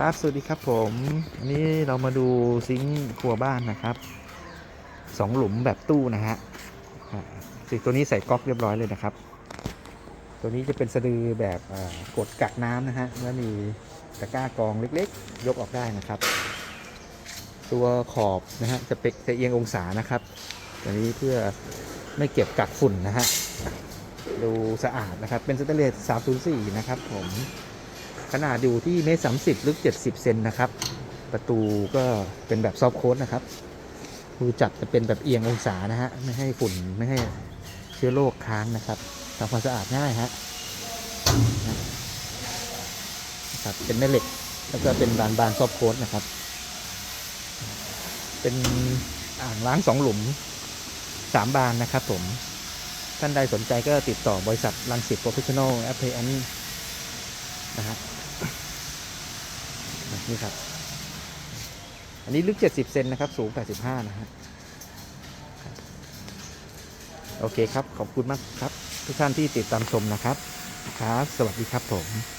ครับสวัสดีครับผมวันนี้เรามาดูซิงค์ครัวบ้านนะครับสองหลุมแบบตู้นะฮะสิตัวนี้ใส่ก๊อกเรียบร้อยเลยนะครับ ตัวนี้จะเป็นสะดือแบบกดกักน้ำนะฮะแล้วมีตะกร้ากองเล็กๆ ยกออกได้นะครับ ตัวขอบนะฮะจะเป็กจะเอียงองศานะครับตัวนี้เพื่อไม่เก็บกักฝุ่นนะฮะดูสะอาดนะครับเป็นสแตนเลส304 นะครับผม ขนาดอยู่ที่เมตรสามสิบลึกเจ็ดสิบเซนนะครับ ประตูก็เป็นแบบซอฟโค้ดนะครับมือจับจะเป็นแบบเอียงองศานะฮะไม่ให้ฝุ่นไม่ให้เชื้อโรคค้างนะครับทำความสะอาดง่ายฮะครับเป็นแม่เหล็กแล้วก็เป็นบานบานซอฟโค้ดนะครับ เป็นอ่างล้างสองหลุมสามบานนะครับผมท่านใดสนใจก็ติดต่อบริษัทลังสิตโปรเฟชชั่นอลแอปเพลนนะฮะ นี่ครับ อันนี้ลึก 70 เซนนะครับ สูง 85 นะฮะ โอเคครับ ขอบคุณมากครับ ทุกท่านที่ติดตามชมนะครับ ครับ สวัสดีครับผม